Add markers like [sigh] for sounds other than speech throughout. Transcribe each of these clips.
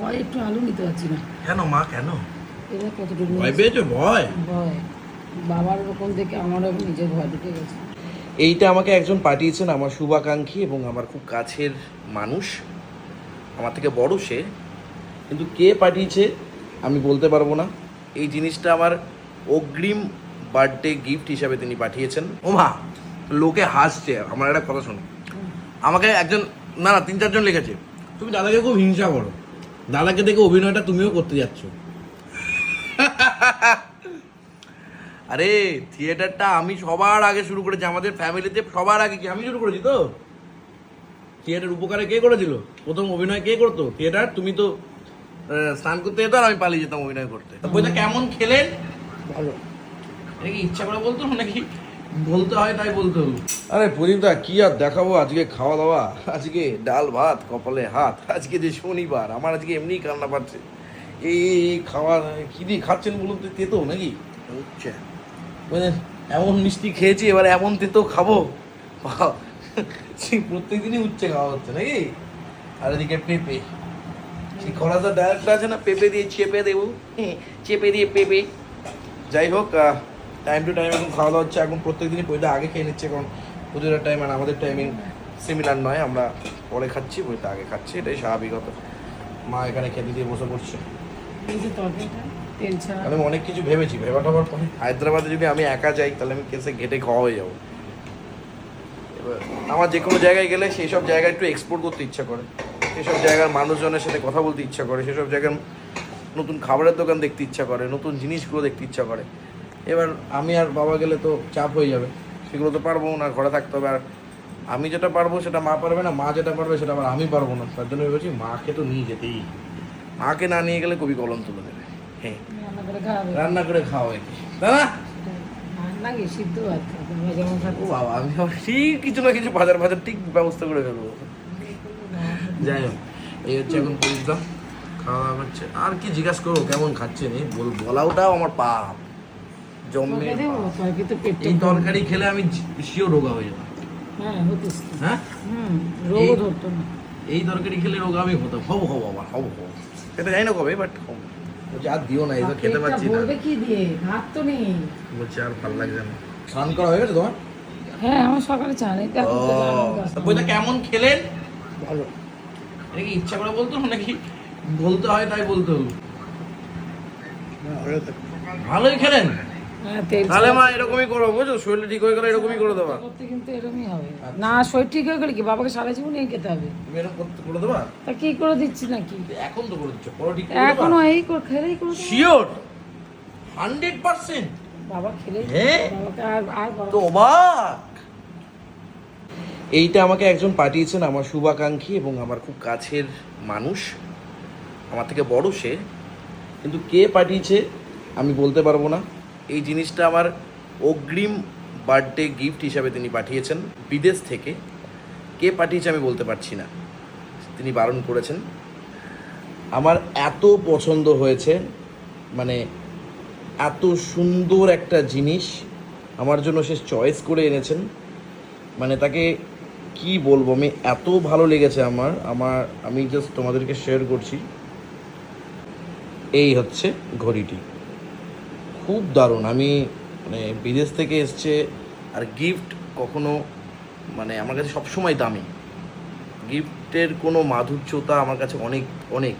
ভয় একটু আলু নিতে পারছি না। কেন মা কেন? এরা কতটুকু ভয় পেয়েছ? ভয়? ভয়। বাবার ওরকম দেখে আমারও নিজের ভয় ঢুকে গেছে। এইটা আমাকে একজন পাঠিয়েছেন আমার শুভাকাঙ্ক্ষী এবং আমার খুব কাছের মানুষ। আমার থেকে বড় সে। কিন্তু কে পাঠিয়েছে আমি বলতে পারব না। এই জিনিসটা আমার অগ্রিম বার্থডে গিফট হিসাবে তিনি পাঠিয়েছেন। ও মা লোকে হাসছে। আমার একটা কথা শোনো। আমাকে একজন না না তিন চারজন লিখেছে। তুমি দাদাকে খুব হিংসা করো। দাদাকে দেখে অভিনয়টা তুমিও করতে যাচ্ছ। আরে থিয়েটারটা আমি সবার আগে শুরু করেছি আমাদের ফ্যামিলিতে সবার আগে কি? আমি শুরু করেছি তো? থিয়েটার উপকারে কে করেছিল? প্রথম অভিনয় কে করতো? থিয়েটার? তুমি তো স্নান করতে যেত আর আমি পালিয়ে যেতাম অভিনয় করতে। তা বইটা কেমন খেলেন? ভালো। এটা কি ইচ্ছা করে বলতো নাকি? বলতে হয় তাই বলতে হলো আরে প্রদীপদা কি আর দেখাবো? আজকে খাওয়া দাওয়া আজকে ডাল ভাত কপালে হাত আজকে যে শনিবার আমার আজকে এমনি কান্না পাচ্ছে। এই খাওয়া কি দিয়ে খাচ্ছেন বলুন তো তেতো নাকি? হচ্ছে। মানে এমন মিষ্টি খেয়েছি এবার এমন তেতো খাব। সেই প্রত্যেকদিনই উচ্ছে খাওয়া হচ্ছে নাকি? আর এদিকে পেঁপে। সেই খরাজা ডায়েটটা আছে না পেঁপে দিয়ে চেপে দেবো। চেপে দিয়ে পেঁপে। যাই হোক টাইম টু টাইম এখন খাওয়া দাওয়া হচ্ছে এখন প্রত্যেক দিনই বইটা আগে খেয়ে নিচ্ছে কারণ পুজোর টাইম আর আমাদের টাইমিং সিমিলার নয়। আমরা পরে খাচ্ছি বইটা আগে খাচ্ছি এটাই স্বাভাবিকত মা এখানে খেতে দিয়ে বসে পড়ছে। আমি অনেক কিছু ভেবেছি ভেবা টাবার পরে। হায়দ্রাবাদে যদি আমি একা যাই তাহলে আমি কেসে ঘেটে খাওয়া হয়ে যাব। এবার আমার যে কোনো জায়গায় গেলে সেই সব জায়গায় একটু এক্সপ্লোর করতে ইচ্ছা করে। সেসব জায়গার মানুষজনের সাথে কথা বলতে ইচ্ছা করে সেসব জায়গার নতুন খাবারের দোকান দেখতে ইচ্ছা করে নতুন জিনিসগুলো দেখতে ইচ্ছা করে। এবার আমি আর বাবা গেলে তো চাপ হয়ে যাবে। সেগুলো তো পারব না ঘরে থাকতে হবে। আর আমি যেটা পারব সেটা মা পারবে না মা যেটা পারবে সেটা আবার আমি পারব না। তার জন্য ভেবেছি মাকে তো নিয়ে যেতেই মাকে না নিয়ে গেলে কবি কলম তুলে দেবে। হ্যাঁ। রান্না করে রান্না করে দাদা? ও বাবা আমি ঠিক কিছু না কিছু বাজার বাজার ঠিক ব্যবস্থা করে ফেলব। যাই হোক এই হচ্ছে এখন পরিচিত খাওয়া দাওয়া করছে। আর কি জিজ্ঞাসা করব কেমন খাচ্ছেন? এই বল- বলাওটাও আমার পাপ। এই তরকারি খেলে আমি শিও রোগা হয়ে যেতাম হ্যাঁ। হ্যাঁ? এই তরকারি খেলে রোগা আমি হতাম। হব হব আবার হব হব। সেটা জানি না কবে বাট হব। বলছি আর দিও না খেতে পারছি না। কি দিয়ে? ভাত তো নেই। বলছি আর ভালো লাগছে না। স্নান করা হয়ে গেছে তোমার? হ্যাঁ আমার সকালে চা নেই বইটা কেমন খেলেন? ভালো। এটা কি ইচ্ছা করে বলতো নাকি বলতে হয় তাই বলতে হলো? ভালোই খেলেন? তাহলে ছাড়া। মা এরকমই করো শরীর ঠিক হয়ে গেলে এরকমই করে দেবা। করতে কিন্তু এরকমই হবে। না শরীর ঠিক হয়ে গেলে কি? বাবাকে সারা জীবন এই খেতে হবে। তুমি এরকম করতে করে দেবা? তা কি করে দিচ্ছি নাকি? এখন তো করে দিচ্ছ পরে ঠিক এখনও এই করে খেলেই করে শিওর হান্ড্রেড পার্সেন্ট বাবা খেলে হ্যাঁ? বাবাকে আর আর তো অবাক! এইটা আমাকে একজন পাঠিয়েছেন আমার শুভাকাঙ্ক্ষী এবং আমার খুব কাছের মানুষ। আমার থেকে বড় সে। কিন্তু কে পাঠিয়েছে আমি বলতে পারব না। এই জিনিসটা আমার অগ্রিম বার্থডে গিফট হিসাবে তিনি পাঠিয়েছেন। বিদেশ থেকে। কে পাঠিয়েছে আমি বলতে পারছি না। তিনি বারণ করেছেন। আমার এত পছন্দ হয়েছে। মানে এত সুন্দর একটা জিনিস আমার জন্য সে চয়েস করে এনেছেন। মানে তাকে কি বলব? আমি এত ভালো লেগেছে আমার। আমার, আমি জাস্ট তোমাদেরকে শেয়ার করছি। এই হচ্ছে ঘড়িটি। খুব দারুণ। আমি মানে বিদেশ থেকে এসছে আর গিফট কখনো মানে আমার কাছে সবসময় দামি। গিফটের কোনো মাধুর্যতা আমার কাছে অনেক অনেক।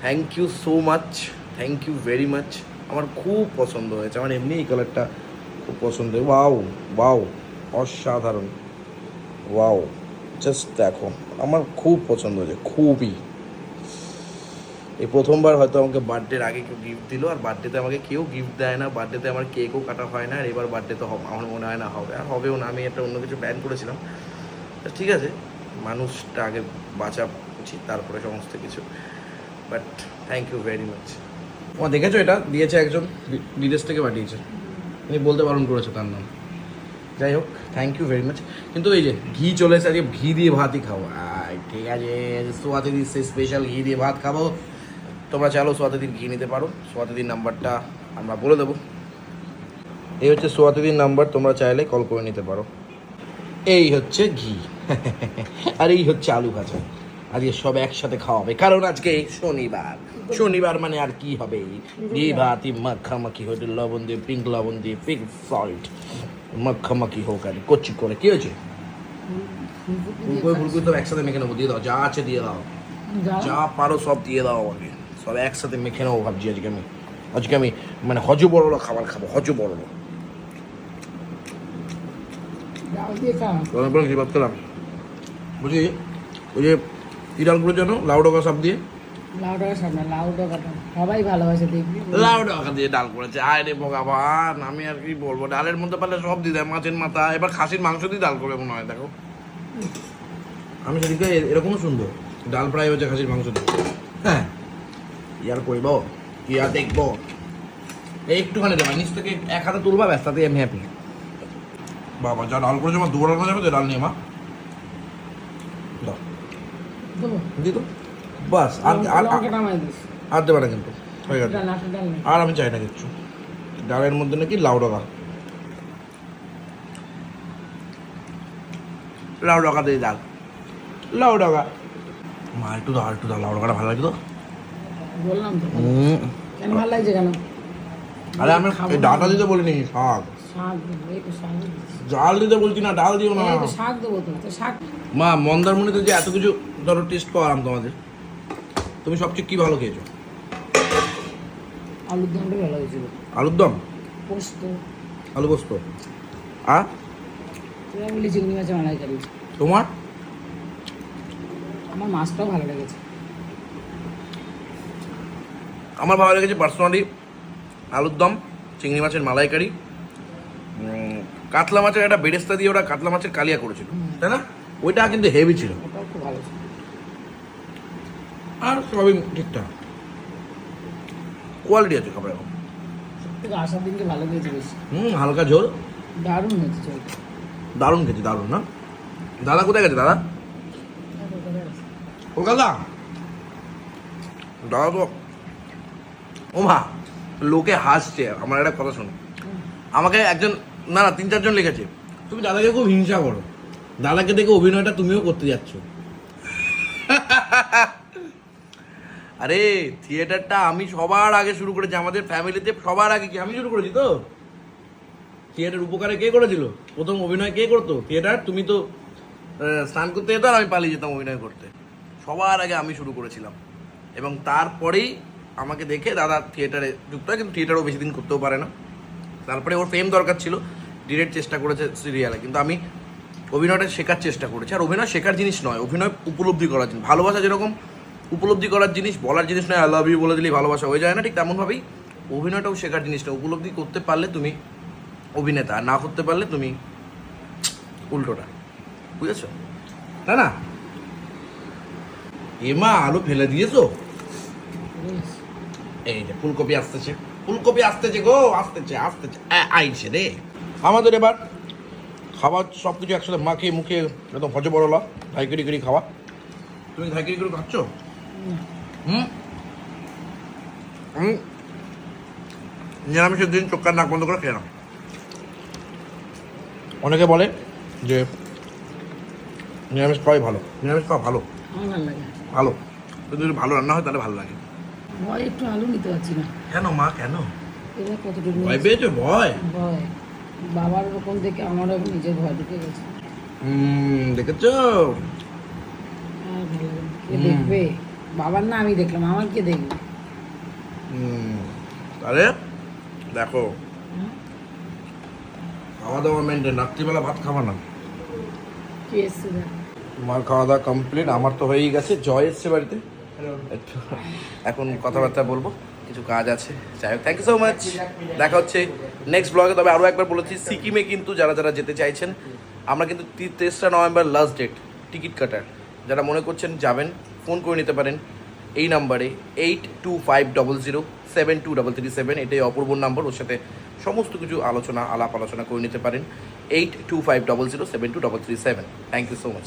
Thank you so much thank you very much আমার খুব পছন্দ হয়েছে। আমার এমনি এই কালারটা খুব পছন্দ। ওয়াও ওয়াও, অসাধারণ। ওয়াও জাস্ট দেখো। আমার খুব পছন্দ হয়েছে, খুবই। এই প্রথমবার হয়তো আমাকে বার্থডের আগে কেউ গিফট দিল, আর বার্থডেতে আমাকে কেউ গিফট দেয় না। বার্থডেতে আমার কেকও কাটা হয় না, আর এবার বার্থডেতে আমার মনে হয় না হবে। আর হবেও না, আমি একটা অন্য কিছু প্ল্যান করেছিলাম। ঠিক আছে, মানুষটা আগে বাঁচা উচিত, তারপরে সমস্ত কিছু। But thank you very much তোমার দেখেছ এটা? দিয়েছে একজন বিদেশ থেকে পাঠিয়েছে। উনি বলতে বারণ করেছে তার নাম। যাই হোক থ্যাংক ইউ ভেরি মাচ কিন্তু এই যে ঘি চলে এসে আজকে ঘি দিয়ে ভাতই খাব। ঠিক আছে সোয়াতে দিন স্পেশাল ঘি দিয়ে ভাত খাব। তোমরা চাইলেও সোয়াতে দিন ঘি নিতে পারো। সোয়াতে দিন নাম্বারটা আমরা বলে দেবো। এই হচ্ছে সোয়াতে দিন নাম্বার তোমরা চাইলে কল করে নিতে পারো। এই হচ্ছে ঘি। [laughs] আর এই হচ্ছে আলু ভাজা। আজকে সব একসাথে খাওয়াবে। কারণ আজকে শনিবার। শনিবার মানে আর কি হবে? ঘি ভাতি মাখামাখি হতে লবণ দিয়ে পিঙ্ক লবণ দিয়ে পিঙ্ক সল্ট মাখামাখি হোক আর কচি করে। কি হয়েছে? ফুলকপি ফুলকপি সব একসাথে মেখে নেব। দিয়ে দাও যা আছে দিয়ে দাও। যা পারো সব দিয়ে দাও আমাকে। সব একসাথে মেখে নেব ভাবছি আজকে আমি। আজকে আমি মানে হজ বড় খাবার খাব হজ বড় যাও দিয়ে খাও। গরম গরম বুঝি ওই যে কি ডাল করে জানো লাউ ডগা সব দিয়ে। লাউ ডাকা সামনে লাউ ডাকাটা সবাই ভালোবাসে দেখবি। লাউ ডগা দিয়ে ডাল করেছে আয় রে ভগবান আমি আর কি বলব? ডালের মধ্যে পারলে সব দিয়ে দেয় মাছের মাথা এবার খাসির মাংস দিয়ে ডাল করবে মনে হয় দেখো। আমি সেদিকে এরকমও শুনব ডাল ফ্রাই হচ্ছে খাসির মাংস দিয়ে। হ্যাঁ। ইয়ার করব ইয়ার দেখব। এই একটুখানি দেবা নিচ থেকে এক হাতে তুলবা ব্যাস তাতে আমি হ্যাপি বাবা যা ডাল করেছে মা দুবার করা যাবে তো ডাল নিয়ে মা। বাস আর আর আর দেবে না কিন্তু হয়ে গেছে। ডাল ডাল আর আমি চাই না কিচ্ছু। ডালের মধ্যে নাকি লাউ ডগা। লাউ ডগা দিয়ে ডাল। লাউ ডগা। মা একটু দাও একটু দাও লাউ ডগাটা ভালো লাগে তো। বললাম তো। কেন ভালো লাগছে কেন? আরে আমি। ডাটা দিতে বলিনি শাক। ডাল দিতে বলছি না ডাল দিও না। শাক দেবো তো শাক মা মন্দারমণিতে যে এত কিছু ধরো টেস্ট তোমাদের তুমি সবচেয়ে কি ভালো খেয়েছো? আলুর দমটা ভালো হয়েছিল। আলুর দম? পোস্ত। আলু পোস্ত। আর? বলি চিংড়ি মালাইকারি। তোমার? আমার মাছটাও ভালো লেগেছে। আমার ভালো লেগেছে পার্সোনালি আলুর দম চিংড়ি মাছের মালাইকারি কাতলা মাছের একটা বেরেস্তা দিয়ে ওরা কাতলা মাছের কালিয়া করেছিল তাই না? ওইটা কিন্তু হেভি ছিল। আর সবই ঠিকঠাক। কোয়ালিটি আছে খাবার এখন। আসার দিনকে ভালো খেয়েছে বেশি। হুম হালকা ঝোল। দারুণ হয়েছে দারুণ খেয়েছি দারুণ না? দাদা কোথায় গেছে দাদা? কলকাতা দাদা তো ও মা লোকে হাসছে। আমার একটা কথা শোনো। আমাকে একজন, না না, তিন, চারজন লিখেছে। তুমি দাদাকে খুব হিংসা করো। দাদাকে দেখে অভিনয়টা তুমিও করতে যাচ্ছ। [laughs] আরে, থিয়েটারটা আমি সবার আগে শুরু করেছি। আমাদের ফ্যামিলিতে সবার আগে কি? আমি শুরু করেছি তো? থিয়েটার উপকারে কে করেছিল? প্রথম অভিনয় কে করতো? থিয়েটার? তুমি তো স্নান করতে যেত আর আমি পালিয়ে যেতাম অভিনয় করতে। সবার আগে আমি শুরু করেছিলাম। এবং তারপরেই আমাকে দেখে দাদা থিয়েটারে যুক্ত হয়, কিন্তু থিয়েটারও বেশি দিন করতেও পারে না। তারপরে ওর ফেম দরকার ছিল ডিরেক্ট চেষ্টা করেছে সিরিয়ালে কিন্তু আমি অভিনয়টা শেখার চেষ্টা করেছি। আর অভিনয় শেখার জিনিস নয়, অভিনয় উপলব্ধি করার জিনিস। ভালোবাসা যেরকম উপলব্ধি করার জিনিস, বলার জিনিস নয় আই লাভ ইউ বলে দিলেই ভালোবাসা হয়ে যায় না, ঠিক তেমনভাবেই অভিনয়টাও শেখার জিনিস না উপলব্ধি করতে পারলে তুমি অভিনেতা না করতে পারলে তুমি উল্টোটা। বুঝেছ? তাই না? এমা আলু ফেলে দিয়েছ। এই যে ফুলকপি আসতেছে। ফুলকপি আসতেছে গো আসতেছে আসতেছে। আইছে রে। আমাদের এবার খাবার সব কিছু একসাথে মাখিয়ে মুখে একদম হজে বড়লা ধাইকিরি করে খাওয়া। তুমি ধাইকিরি করে খাচ্ছ? হুম? হুম? নিরামিষের দিন চোখ নাক বন্ধ করে খেয়ে নাও। অনেকে বলে যে নিরামিষ খাওয়াই ভালো। নিরামিষ খাওয়া ভালো। ভালো। যদি ভালো রান্না হয় তাহলে ভালো লাগে। ভয় একটু আলু নিতে পারছি না। কেন মা কেন? এবার কতটুকু ভয়? পেয়েছ? ভয়? ভয়। বাবার ওরকম দেখে আমারও নিজের ভয় ঢুকে গেছে। হুম দেখেছ। দেখবে? বাবার না আমি দেখলাম। আমার কে দেখবে? তাহলে দেখো। খাওয়া দাওয়া মেনটেন রাত্রিবেলা ভাত খাওয়া না। তোমার খাওয়া দাওয়া কমপ্লিট আমার তো হয়েই গেছে। জয় এসছে বাড়িতে। এখন কথাবার্তা বলব। কিছু কাজ আছে। যাই হোক থ্যাংক ইউ সো মাচ দেখা হচ্ছে নেক্সট ব্লগে তবে আরও একবার বলেছি, সিকিমে কিন্তু যারা যারা যেতে চাইছেন, আমরা কিন্তু তেসরা নভেম্বর লাস্ট ডেট টিকিট কাটার। যারা মনে করছেন যাবেন ফোন করে নিতে পারেন এই নাম্বারে eight two five double zero seven two double three seven এটাই অপূর্বর নাম্বার ওর সাথে সমস্ত কিছু আলোচনা, আলাপ আলোচনা করে নিতে পারেন। Eight two five double zero seven two double three seven thank you so much